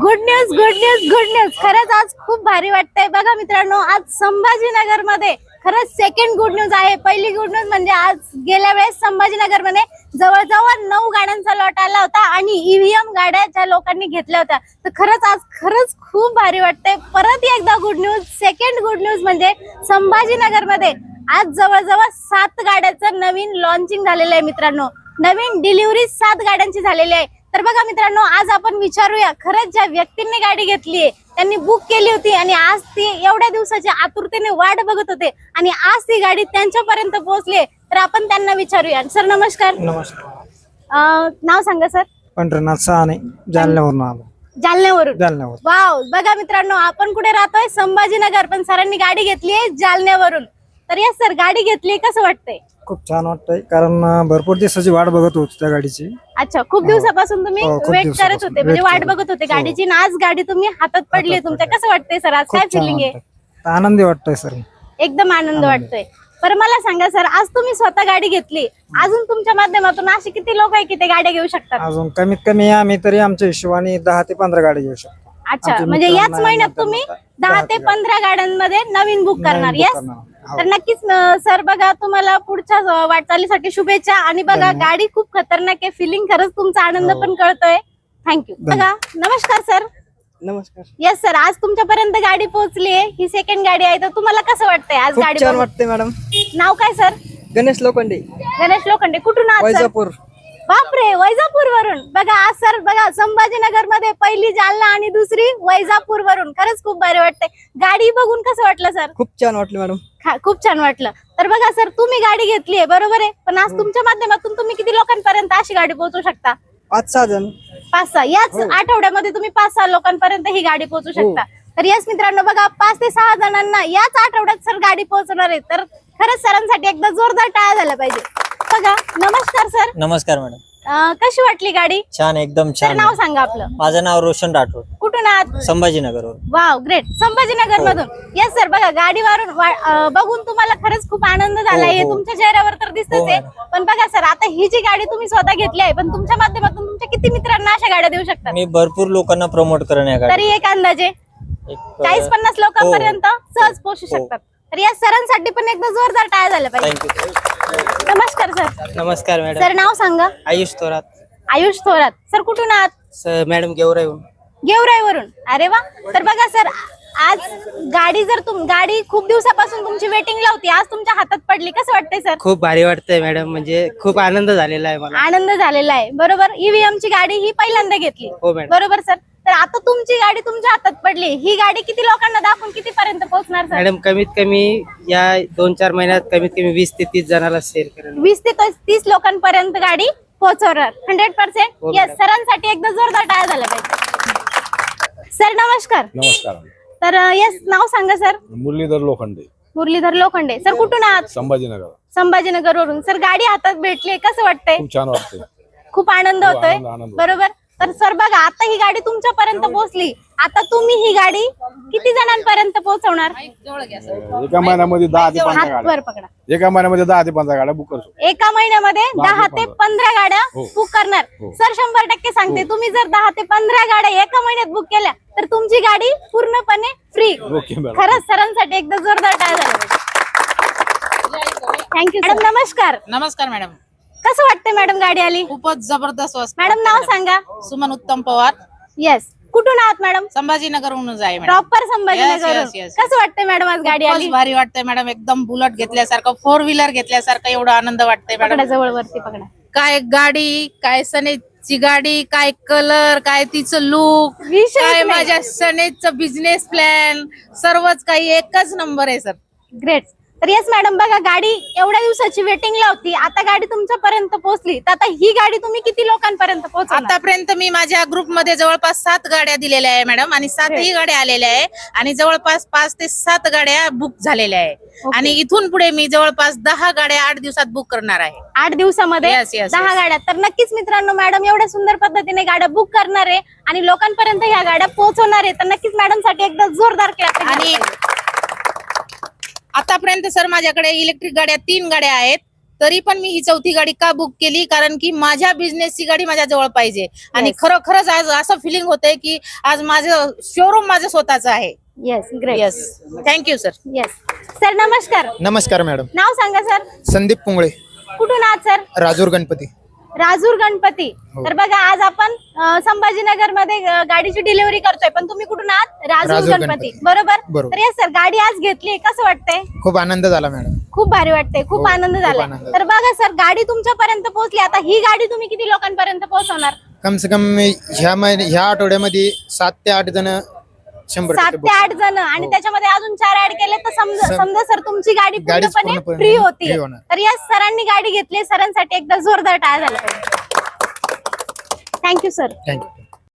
Good news good news good news खरंच आज खूप भारी वाटतंय. बघा मित्रांनो आज संभाजीनगरमध्ये खरंच सेकंड गुड न्यूज आहे. पहिली गुड न्यूज म्हणजे आज गेल्या वेळेस संभाजीनगरमध्ये जवळजवळ नऊ गाड्यांचा लॉट आला होता आणि ईव्हीएम गाड्या ज्या लोकांनी घेतल्या होत्या. तर खरंच आज खरंच खूप भारी वाटतंय. परत एकदा good news second good news म्हणजे संभाजीनगरमध्ये आज जवळजवळ सात गाड्याचं नवीन लॉन्चिंग झालेलं आहे मित्रांनो. नवीन डिलिव्हरी सात गाड्यांची झालेली आहे. तर बघा मित्रांनो आज आपण विचारूया खरंच ज्या व्यक्तींनी गाडी घेतली आहे त्यांनी बुक केली होती आणि आज ती एवढ्या दिवसाची आतुरतेने वाट बघत होते आणि आज ती गाडी त्यांच्यापर्यंत पोहोचली तर आपण त्यांना विचारूया. सर नमस्कार. नमस्कार. अं, नाव सांगा सर. पंढरनाथ सहाने जालन्यावरून आलो. जालन्यावरून. जालन्यावर वाव. बघा मित्रांनो आपण कुठे राहतोय? संभाजीनगर पण सरांनी गाडी घेतली आहे जालन्यावरून. तर यस सर गाडी घेतली कसं वाटतंय? खूप छान वाटतंय. कारण भरपूर दिवसाची वाट बघत होतो त्या गाडीची. अच्छा खूप दिवसापासून तुम्ही हो, खूप वेट करत दिवसापासून होते म्हणजे wait वाट करत बघत होते होते. गाडीची आणि आज गाडी तुम्ही हातात पडली तुमच्या. कसं वाटतंय सर आज? खूप काय छान फिलिंग आहे? वाटतंय. आनंदी वाटतंय सर. एकदम आनंद वाटतोय. बरं मला सांगा सर आज तुम्ही स्वतः गाडी घेतली. अजून तुमच्या माध्यमातून असे किती लोक आहे की ते गाड्या घेऊ शकतात? अजून कमीत कमी आम्ही तरी आमच्या हिशोबाने दहा ते पंधरा गाडी घेऊ शकतो. अच्छा म्हणजे याच महिन्यात नंतर तुम्ही दहा ते ते पंधरा गाड्यांमध्ये नवीन बुक नवीन करणार book येस करणार. हो. तर नक्कीच सर बघा तुम्हाला पुढच्या वाटचालीसाठी शुभेच्छा. आणि बघा. गाडी खूप खतरनाक आहे. फिलिंग खरंच तुमचा आनंद हो. पण कळतोय. थँक्यू बघा नमस्कार सर. नमस्कार. Yes sir. आज तुमच्यापर्यंत गाडी पोहोचली आहे. ही सेकंड गाडी आहे. तर तुम्हाला कसं वाटतंय आज गाडी? वाटते मॅडम. नाव काय सर? गणेश लोखंडे. गणेश लोखंडे. कुठून आहात वैजापूर. बापरे वैजापूर वरून बघा आज सर बघा संभाजीनगरमध्ये पहिली जालना आणि दुसरी वैजापूर वरून खरंच खूप बरे वाटतंय. गाडी बघून कसं वाटलं सर? खूप छान वाटले मॅडम. खूप छान वाटलं. तर बघा सर तुम्ही गाडी घेतली आहे बरोबर आहे? पण आज तुमच्या माध्यमातून तुम्ही किती लोकांपर्यंत अशी गाडी पोहोचू शकता? पाच सहा जण. पाच सहा. याच आठवड्यामध्ये तुम्ही पाच सहा लोकांपर्यंत ही गाडी पोहोचू शकता. तर याच मित्रांनो बघा पाच ते सहा जणांना याच आठवड्यात सर गाडी पोहोचणार आहे. तर खरंच सरांसाठी एकदा जोरदार टाळ्या झाल्या पाहिजे. बघा नमस्कार. सर नमस्कार मॅडम अं, कशी वाटली गाडी? छान एकदम छान. नाव सांगा आपलं. माझं नाव रोशन राठोड. कुठून आहात? संभाजीनगरवर वाव ग्रेट संभाजीनगर मधून येस सर बघा गाडीवरून वा- अं, बघून तुम्हाला खरंच खूप आनंद झाला हो, हे हो. तुमच्या चेहऱ्यावर तर दिसतच हो, आहे. मॅडम. पण बघा सर आता ही जी गाडी तुम्ही स्वतः घेतली आहे पण तुमच्या माध्यमातून तुमच्या किती मित्रांना अशा गाड्या देऊ शकतात? मी भरपूर लोकांना प्रमोट या गाडी तरी एक अंदाजे. चाळीस पन्नास लोकांपर्यंत सहज पोहोचू हो. शकतात. तर या सरांसाठी पण एकदा जोरदार टाळ्या झाल्या पाहिजे. थँक्यू नमस्कार सर. नमस्कार मॅडम सर नाव सांगा. आयुष थोरात. आयुष थोरात. सर कुठून आहात? स- मॅडम गेवराईहून. गेवराईवरून. अरे वा. तर बघा सर आज गाडी जर तुम गाडी खूप दिवसापासून तुमची वेटिंगला होती. आज तुमच्या हातात पडली. कसं वाटतंय सर? खूप भारी वाटतंय मॅडम म्हणजे खूप आनंद झालेला आहे मला. आनंद झालेला आहे. बरोबर? ईव्हीएम ची गाडी ही पहिल्यांदा घेतली. हो मॅडम बरोबर सर? तर आता तुमची गाडी तुमच्या हातात पडली. ही गाडी किती लोकांना दाखवून किती पर्यंत पोहोचणार सर? मॅडम कमीत कमी या दोन चार महिन्यात कमीत कमी वीस ते तीस जणाला शेअर करेल. वीस ते तीस- लोकांपर्यंत गाडी पोहोचवणार. Hundred percent yes. सरांसाठी एकदा जोरदार टाळ्या झाला पाहिजे. सर नमस्कार. नमस्कार. तर यस नाव सांगा सर. मुरलीधर लोखंडे. मुरलीधर लोखंडे. सर कुठून आहात? संभाजीनगर. संभाजीनगर वरून सर गाडी हातात भेटली कसं वाटतंय? खूप छान वाटते खूप आनंद होतोय. बरोबर? तर सर बघा आता ही गाडी तुमच्यापर्यंत पोहोचली. आता तुम्ही ही गाडी किती जणांपर्यंत पोहोचवणार? एका महिन्यामध्ये दहा ते पंधरा हात गाड्या वर पकडा. एका महिन्यामध्ये दहा ते पंधरा गाड्या बुक करतो. एका महिन्यामध्ये दहा दहा ते ते पंधरा गाड्या हो. बुक करणार. हो. सर शंभर टक्के सांगते तुम्ही जर दहा ते पंधरा गाड्या एका महिन्यात बुक केल्या तर तुमची गाडी पूर्णपणे फ्री ओके मॅडम खरंच सरांसाठी एकदा जोरदार टाळ्या थँक्यू मॅडम नमस्कार. नमस्कार मॅडम कसं वाटतंय मॅडम गाडी आली? खूपच जबरदस्त वाजता. मॅडम नाव सांगा. सुमन उत्तम पवार. येस कुठून आहात मॅडम? संभाजीनगरहूनच आहे madam. Proper Sambhajinagar yes, yes. कसं वाटतंय मॅडम आज गाडी खूपच आली? भारी वाटतंय मॅडम. एकदम बुलट घेतल्यासारखं फोर व्हीलर घेतल्यासारखं एवढा आनंद वाटतंय पकडा मॅडम. जवळ वरती पकडा. काय गाडी काय सनेजची गाडी काय कलर काय तिचं लुक विषयच काय नाही. माझ्या सनेजचं बिझनेस प्लॅन सर्वच काही एकच नंबर आहे सर ग्रेट तर येस मॅडम बघा गाडी एवढ्या दिवसाची वेटिंगला होती. आता गाडी तुमच्यापर्यंत पोहोचली. तर आता ही गाडी तुम्ही किती लोकांपर्यंत पोहोचवणार? आतापर्यंत मी माझ्या ग्रुपमध्ये जवळपास सात गाड्या दिलेल्या आहे मॅडम आणि सातही गाड्या आलेल्या आहे आणि जवळपास पाच ते सात गाड्या बुक झालेल्या आहे. आणि इथून पुढे मी जवळपास दहा गाड्या आठ दिवसात बुक करणार आहे. आठ दिवसामध्ये Yes, yes, दहा yes. गाड्या. तर नक्कीच मित्रांनो मॅडम एवढ्या सुंदर पद्धतीने गाड्या बुक करणार आहे आणि लोकांपर्यंत ह्या गाड्या पोहोचवणार आहे. तर नक्कीच मॅडमसाठी एकदा जोरदार clapping आणि. आतापर्यंत सर माझ्याकडे इलेक्ट्रिक गाड्या तीन गाड्या आहेत तरी पण मी ही चौथी गाडी का बुक केली? कारण की माझ्या बिझनेसची गाडी माझ्या जवळ पाहिजे. आणि खरोखरच आज असं फिलिंग होतंय की आज माझं शोरूम माझं स्वतःचं आहे. Yes great yes thank you sir yes sir नमस्कार. नमस्कार मॅडम नाव सांगा सर संदीप पुंगळे कुठून आहात सर राजूर गणपती. राजूर गणपती. तर बघा आज आपण संभाजीनगरमध्ये गाडीची डिलिव्हरी करतोय पण तुम्ही कुठून आहात? राजूर गणपती. बरोबर. तर येस सर गाडी आज घेतली कसं वाटतंय? खूप आनंद झाला मॅडम. खूप भारी वाटते खूप हो, आनंद झाला. तर बघा सर गाडी तुमच्यापर्यंत पोहोचली. आता ही गाडी तुम्ही किती लोकांपर्यंत पोहोचवणार? कम से कम ह्या ह्या आठवड्यामध्ये सात ते आठ जण शंभर सात टक्के ते आठ जण. आणि हो. त्याच्यामध्ये अजून चार ऍड केले तर समजा सम- समजा सर तुमची गाडी गाडीच पूर्णपणे पूर्णपणे फ्री होती. free होणार. तर या सरांनी गाडी घेतली. सरांसाठी एकदा जोरदार टाळ्या झाला थँक्यू सर थँक्यू